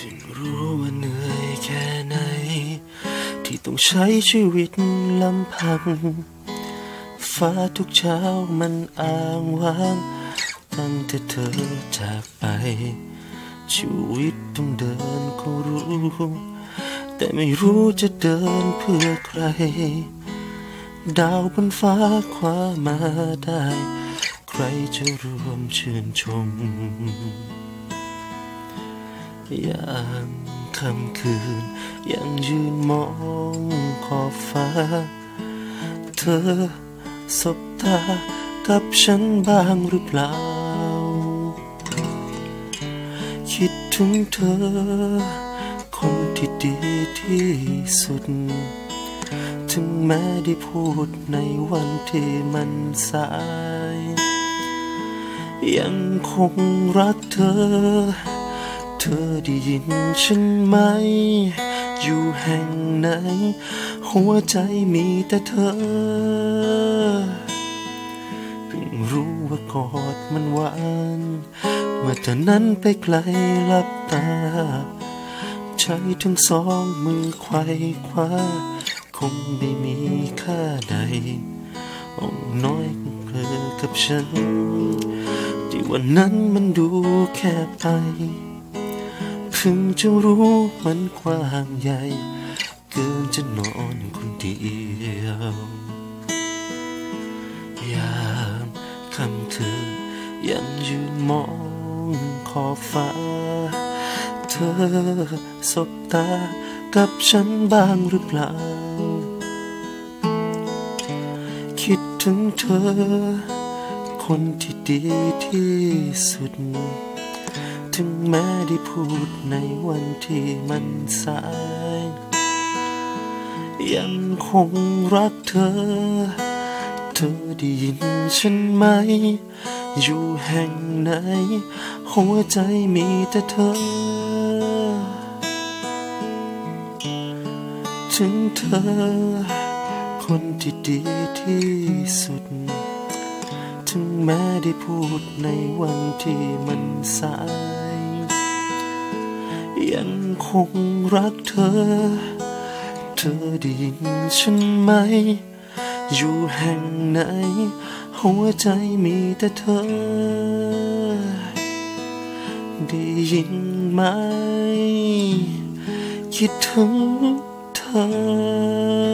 ยิ่งรู้ว่าเหนื่อยแค่ไหน ที่ต้องใช้ชีวิตลำพัง ฟ้าทุกเช้ามันอ้างว้าง ตั้งแต่เธอจากไป ชีวิตต้องเดินก็รู้ แต่ไม่รู้จะเดินเพื่อใคร ดาวบนฟ้าคว้ามาได้ ใครจะร่วมชื่นชม ยามค่ำคืน ยังยืนมองขอบฟ้า เธอสบตากับฉันบ้างหรือเปล่า คิดถึงเธอ คนที่ดีที่สุด ถึงแม้ได้พูดในวันที่มันสาย ยังคงรักเธอ เธอได้ยินฉันไหม อยู่แห่งไหน หัวใจมีแต่เธอ เพิ่งรู้ว่ากอดมันหวานเมื่อเธอนั้นไปไกลหลับตา ใช้ทั้งสองมือไขว้คว้า คงไม่มีค่าใดอ่อนน้อยเพลอกับฉัน ที่วันนั้นมันดูแค่ไป เพิ่งจะรู้มันกว้างใหญ่ เกินจะนอนคนเดียว ยามค่ำคืนยังยืนมองขอบฟ้า เธอสบตากับฉันบ้างหรือเปล่า คิดถึงเธอ คนที่ดีที่สุด ถึงแม้ได้พูดในวันที่มันสาย ยังคงรักเธอ เธอได้ยินฉันไหม อยู่แห่งไหน หัวใจมีแต่เธอ ถึงเธอ คนที่ดีที่สุด แม้ได้พูดในวันที่มันสาย ยังคงรักเธอ เธอได้ยินฉันไหม อยู่แห่งไหน หัวใจมีแต่เธอ ได้ยินไหม คิดถึงเธอ